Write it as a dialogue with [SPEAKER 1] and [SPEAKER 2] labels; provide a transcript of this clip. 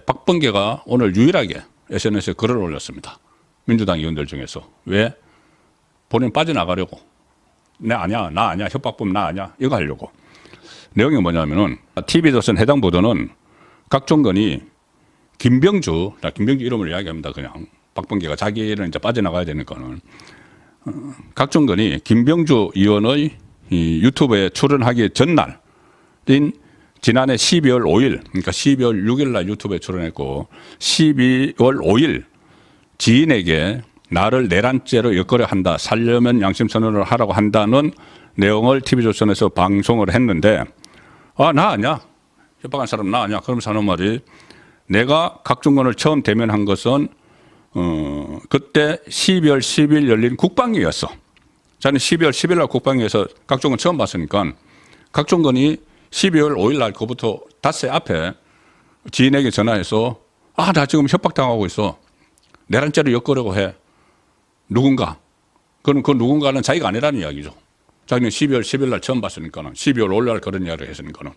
[SPEAKER 1] 박범계가 오늘 유일하게 SNS에 글을 올렸습니다. 민주당 의원들 중에서. 왜? 본인 빠져나가려고. 내 아니야 나 아니야 협박범 나 아니야. 이거 하려고. 내용이 뭐냐면은 TV조선 해당 보도는 각종건이 김병주 나 김병주 이름을 이야기합니다 그냥. 박범계가 자기는 이제 빠져나가야 되는 거는. 어, 각종건이 김병주 의원의 이 유튜브에 출연하기 전날인 지난해 12월 5일 그러니까 12월 6일 날 유튜브에 출연했고 12월 5일 지인에게 나를 내란죄로 엮으려 한다. 살려면 양심 선언을 하라고 한다는 내용을 TV조선에서 방송을 했는데 아, 나 아니야. 협박한 사람 나 아니야. 그러면서 하는 말이 내가 각종권을 처음 대면한 것은 어, 그때 12월 10일 열린 국방위였어. 저는 12월 10일 날 국방위에서 각종권 처음 봤으니까 각종권이 12월 5일 날 그부터 닷새 앞에 지인에게 전화해서 아, 나 지금 협박당하고 있어. 내란죄로 엮으려고 해. 누군가. 그럼 그 누군가는 자기가 아니라는 이야기죠. 자기는 12월 10일 날 처음 봤으니까는 12월 5일 날 그런 이야기를 했으니까는